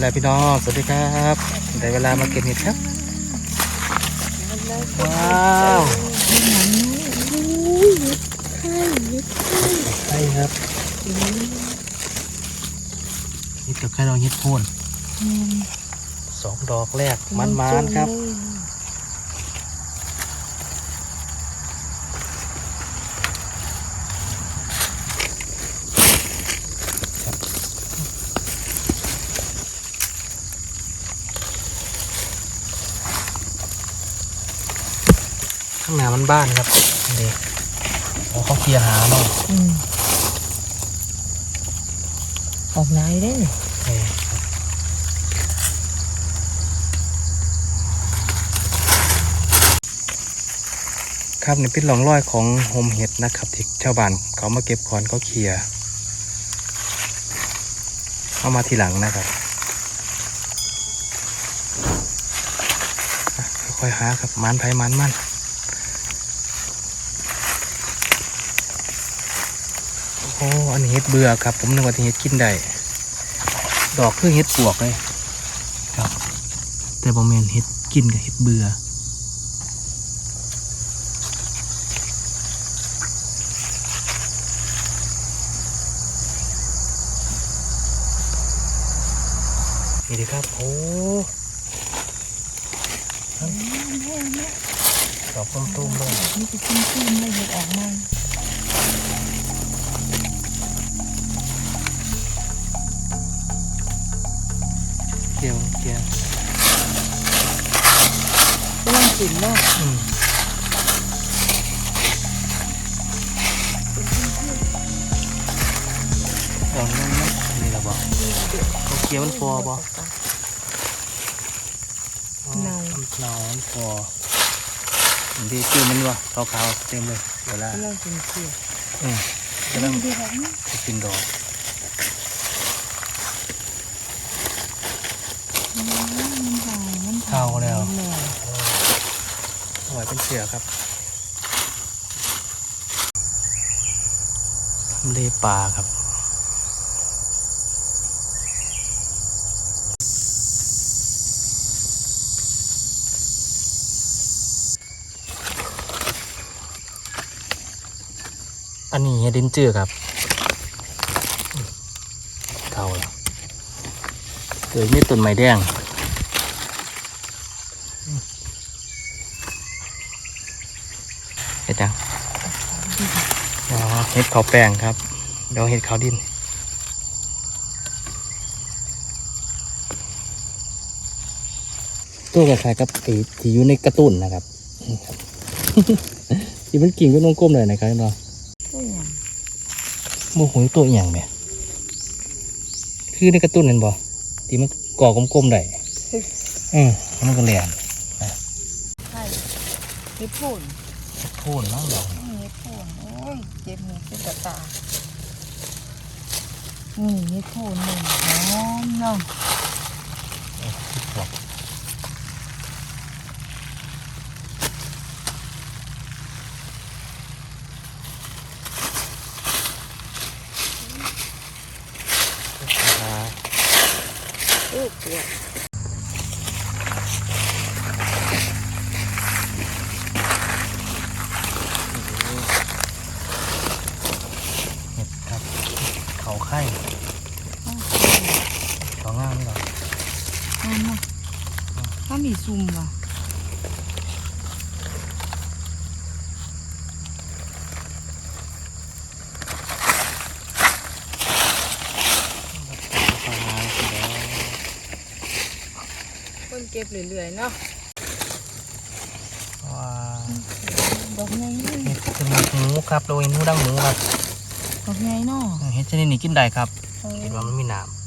แล้วพี่น้อง สวัสดีครับได้เวลามาเก็บเห็ดครับ ว้าวใช่ครับเห็ดกับไข่ดองเห็ดโคนสองดอกแรกมันๆครับ ข้างหน้ามันบ้านครับนี่โอ้เขาเคลียร์หาเนาะอืมออกนายได้เนี่ยนี่ครับครับนี่เป็นหลองรอยของโฮมเห็ดนะครับที่ชาวบ้านเขามาเก็บก่อนเขาเคลียร์เอามาทีหลังนะครับอะค่อยๆหาครับมันไผ่มันมัน อ้อันนี้เห็ดเบื่อครับ ผมนึกว่าเห็ดกินได้ดอกคือเห็ดปวกเลยครับ แต่บอมเมนเห็ดกินกับเห็ดเบื่อนี่ดีครับ โอ้ดอกตุ้มๆเลยนี่จะขึ้นขึ้นเลยเห็ดออกมา ก็ต้องกินเนาะอืมดอกนั้นนะนี่ละบอกเขาเกี่ยวมันฟอบ่เนาเนามันฟอดีจืดมันวะขาวๆเต็มเลยเวลาก็ต้องกินเสียอืมกำลังดีแบบนี้จะกินดอกมันหายมันเทาแล้วแล้ว อยเป็นเสือครับทำเลปลาครับ อันนี้ดินเจือครับเท่าแล้วเกิดมีต้นไม้แดง เห็ดยัง อ๋อเห็ดเขาวแป้งครับเดี๋ยวเห็ดขาวดินตัวคล้ายๆกับไอ้ที่อยู่ในการ์ตูนนะครับนี่ครับที่มันกิ่งเป็นวงกลมเลยนะครับเนาะก็อย่างโมโหตัวอหย่างเนี่ยคือในการ์ตูนเห็นบ่ที่มันก่อกลมๆได้อืมแล้วมันก็แหลมใช่เห็ดโพ่น โค่นน้องดอกเห็ดโพ่นโอ้ยเจ็บหัวเจ็บตาตานี่เห็ดโพ่นหนึ่งหอมเนาะบอกเออเปลือก เห็ดครับ เขาไข่เขาง่ามนี่หรอ เอามาถ้ามี ซุ่มว่ะเขามาสิแล้วคนเก็บเรื่อยๆเนาะว้าดอกใหญ่เลยเห็ดเป็นหมูครับโดยหมูดังหมูครับดอกใหญ่เนาะเห็ดชนิดนี้กินได้ครับเออเห็นว่ามันมีน้ำ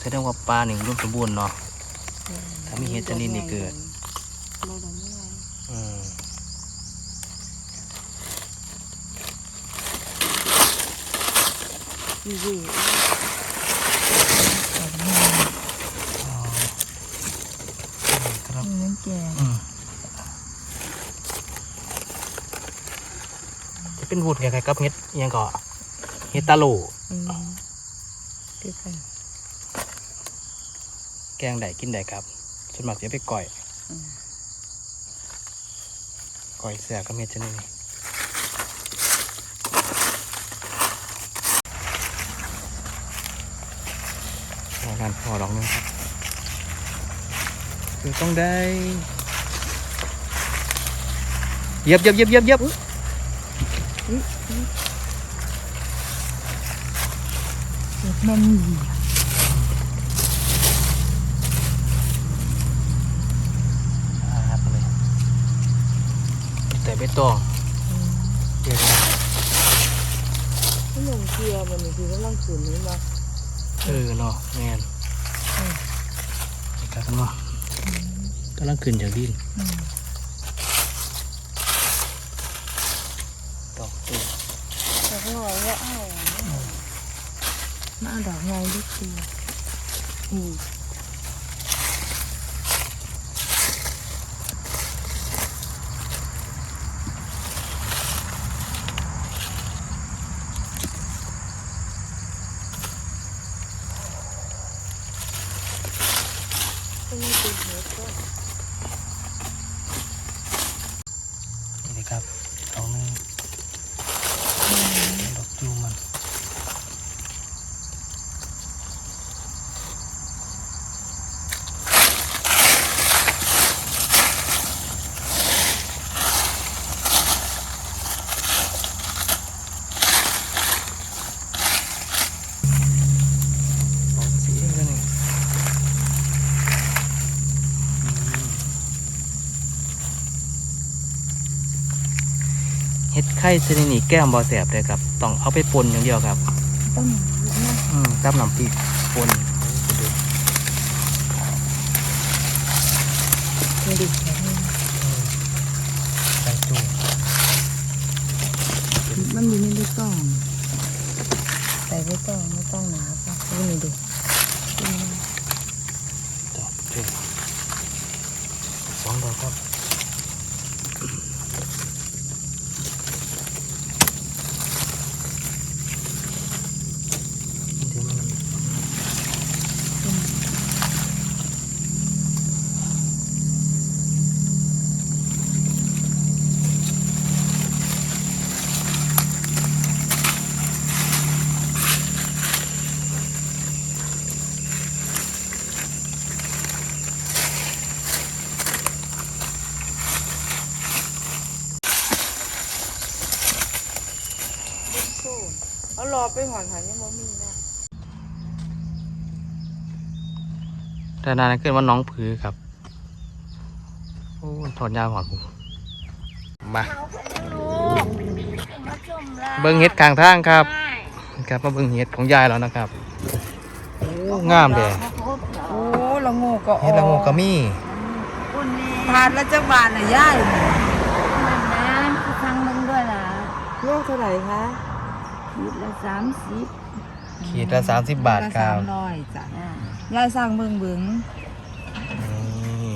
แสดงว่าปลาหนึ่งร่มสมบูรณ์เนาะ ถ้ามีเห็ดชนิดนี้เกิดเราดอกใหญ่อืมอยู่ๆดอกใหญ่ครับนี่นั่นแกอืมเป็นวุ้นคล้ายๆกับเห็ดยังก็เห็ดตาโลอืมคือกัน แกงได้กินได้ครับส่วนมากจะไปก่อยอืมก่อยเสือกับเห็ดชนิดนี้พองานพอลองนึงครับคือต้องได้เหยียบเหยียบเหยียบเหยียบเหยียบแม่นดี อ่าครับเลยแต่ไม่ต้องเดี๋ยวนะขนมเกียร์มันนี่คือกำลังขืนนี่มาเออเนาะแมนอืมนี่ครับเนาะกำลังขึ้นจากดินดอกตูแต่ก็บอกว่าอ้าวมาเอาดอกไงดิคืออืมก็ไม่ติดเห็ดก็ นี่เลยครับเอาหนึ่งดอกจูมันดอกสีนี่ก็นี่เฮ็ด ไข่ชนิดนี้แก้มบอแสบเลยครับ ต้องเอาไปปนอย่างเดียวครับต้นลูกนะอืมกับน้ำพริกปนไม่ดิแข็งใส่ตู้มันมีไม่ได้ต้องแต่ไม่ต้องไม่ต้องหนาป่ะนี่มีดิอืมดอกตู้สองดอกครับเดี๋ยวมัน เอารอไปหอนหันยังบ่มีนะแต่นานขึ้นว่าน้องผือครับ โอ้ถอดยาหอดผมมาเบิ้งเห็ดกลางทางครับ ครับมาเบิ้งเห็ดของยายแล้วนะครับโอ้งามเลยโอ้ละโง่ก็เห็ดละโงกกะมี่ทานแล้วจะบานอะย่ายน้ำคือฟังมึงด้วยล่ะโลกเท่าไหร่คะ ขีดละสามสิบขีดละสามสิบบาทครับสามร้อยจ้ะอ่าย่ายสร้างเบิ่งเบิ่งนี่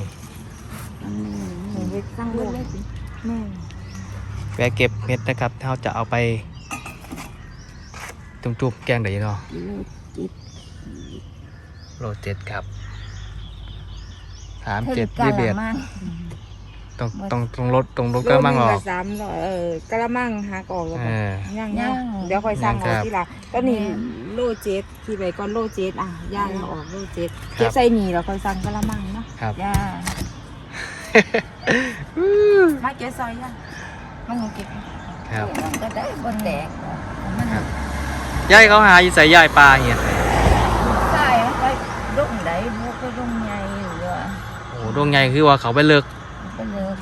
อันนี้หนูไปสั่งเบิดเลยสิแม่แวะเก็บเห็ดนะครับเราจะเอาไป จุ่มๆแกงได้เนาะกิโลจิตโลเจ็ดครับสามเจ็ดยี่สิบเอ็ดมั่ง ต้องต้องต้องลดต้องลดก็มั่งหรโลอนึกละสามร้อยเออกระมังหักออกแล้วเอก็อย่างย่างเดี๋ยวค่อยสั่งย่างครัเอาบทีหละตอนนี้โลเจ็ดที่ไปก่อนโลเจ็ดอะย่างเอาออกโลเจ็ดครับ เก็บใส่หนีแล้วค่อยสั่งกระมังเนาะครับ ย่ามาเก็บซอยย่างมาหนูเก็บครับมันก็ได้บนแตกมันครับ ยายเขาหาอยู่ใส่ยายปลาเห็ดใส่ไปดงไหนบุกไปดงใหญ่เหรอโอ้ดวงใหญ่คือว่าเขาไปเลิก ไปเลย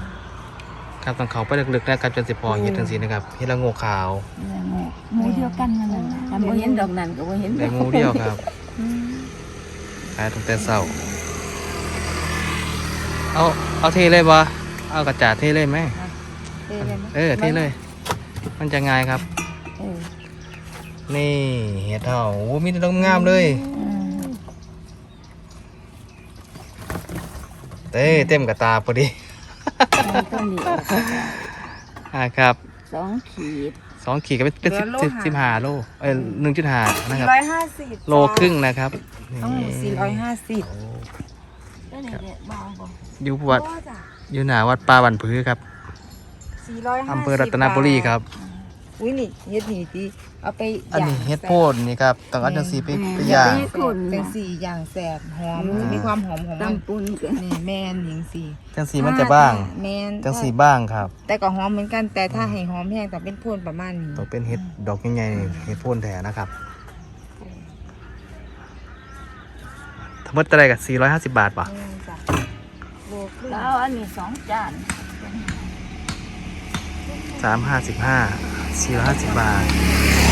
ครับต้องเขาไปลึกๆนะครับจนสิพอเห็ดทั้งสีนะครับเห็ดละโงกขาวเนี่ยหมูหมูเดียวกันนั่นน่ะทำบ่เห็นดอกนั้นก็บ่เห็นได้หมูเดียวครับอืมขายตั้งแต่เช้าเอาเอาเทเลยบ่เอากระจาดเทเลยไหมเทเลยไหมเออเทเลย มันจะง่ายครับ เออนี่เห็ดเห่าโอ้มีแต่ดอกงามเลย อืมเต้เต็มกระตาพอดี มันก็นี่ออกมาอ่าครับสองขีด สองขีดก็เป็นเป็นสิบเหลือโลสิบหะสิบห้าโลเอ้ยหนึ่งจุดห้านะครับ ร้อยห้าสิบโลครึ่งนะครับต้องนี่สี่ร้อยห้าสิบโอ้ก็นี่แหละเบาบ่อยู่วัดก็จ้ะอยู่หน้าวัดป่าบันพือครับสี่ร้อยห้าสิบอำเภอรัตนบุรีครับ อุ้ยนี่เฮ็ดนี่ดี เอาไปอันนี้ย่างเฮ็ดแซ่บโพดนี่ครับต้องเอาจังสีไปอืมไปย่างมีคนเป็นนะสี่อย่างแสบหอมอืมจะมีความหอมของมันตำปุนกันนี่แม่นหญิงสี่จังสีมันจะบ้างแม่นจังสีบ้างครับ แต่ก็หอมเหมือนกันแต่ถ้าให้หอมแห้งต้องเป็นโพ่นประมาณนี้ต้องเป็นเฮ็ดดอกใหญ่ๆนี่เฮ็ดโพนแท้นะครับทั้งหมดเท่าไหร่กับ450 บาทป่ะแม่นจ้ะโลครึ่งแล้วอันนี้สองจานสามห้าสิบห้าสี่ร้อยห้าสิบบาทไปไป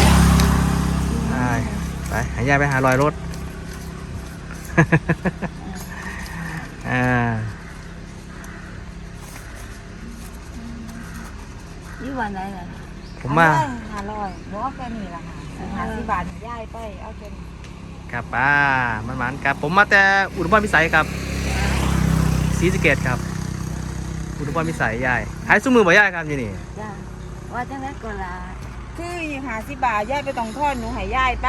หายายไปหาลอยรถ อ่านี่วันไหนล่ะผมมาห้าร้อยบอกแค่นี้ละค่ะห้าสิบบาทย่ายไปเอาแค่นี้ครับป้ามันมันๆครับ ผมมาแต่อุดมพรพิสัยครับศรีสะเกดครับ อุดมพรพิสัยยายหายซุ้มือบ่ยายครับอยู่นี่จ้าว่าจังได๋ก็ลาคือห้าสิบบาทย่ายไปต้องทอดหนูให้ย่ายไป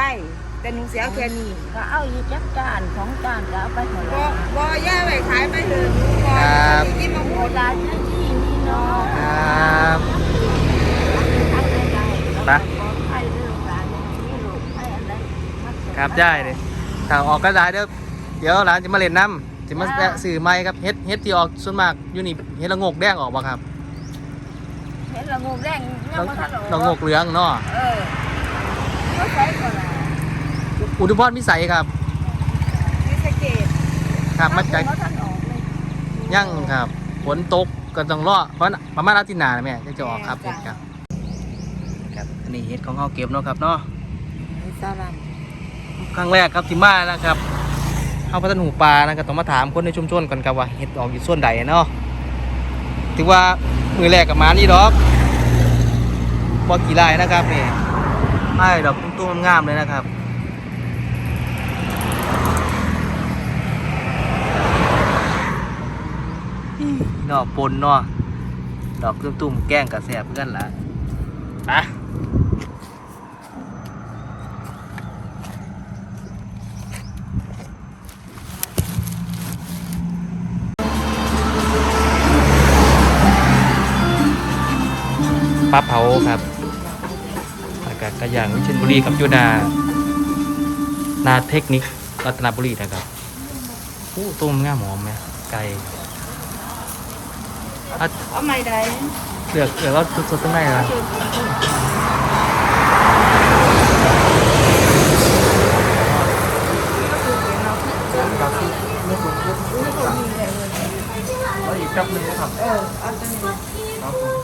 แต่หนูเสียแค่นี้ก็เอาอยู่จักจานสองจานก็เอาไปเท่าไหบร่อบอย่ายไปขายไปเลยหนูก่อนครับกินมะโบม่วงราณที่นี่เนาะครับทำได้ได้ไปให้เรื่องการนี่ลูกให้อะไรครับยายเลยถ้าออกก็ได้เด้อเดี๋ยวหลานจะมาเล่นน้ำจะมาแวะสื่อไม้ครับเฮ็ดเฮ็ดที่ออกส่วนมากอยู่นี่เฮ็ดละโงกแดงออกบ่ครับเห็นละงูแดงยังบ่ทันออกละโงกเหลืองเนาะ เออก็ใส่ก็ลา อุดมพรพิสัยครับนี่สะเกตครับมาจากบ่ทันออกเลยยั่งครับฝนตกก็ต้องรอเพราะประมาณอาทิตย์หน้าน่ะแม่จะจะออกครับเห็ดครับครับอันนี้เห็ดของเขาเก็บเนาะครับเนาะนี่ซาลัมครั้งแรกครับที่มานะครับเข้าพัฒนหูปลานะครับต้องมาถามคนในชุมชนก่อนครับว่าเห็ดออกอยู่ส่วนใดเนาะถือว่ามือแรกกับมานี่ดอกบอกี่ลายนะครับนี่ไอ้ดอกตุ้มๆงามๆเลยนะครับ เนาะปนเนาะดอกตุ้มๆแกล้งกับแสบเพื่อนล่ะไปปลาเผาครับอากาศกระย่างวิเชียรบุรีกับยูนานาเทคนิครัตนบุรีนะครับโอ้ต้มง่ามหอมไหมไก่ อะเอาไม่ได้เลือกเลือกว่าสดๆตั้งได้นะอีกจับหนึ่งครับเออเอาตัวนี้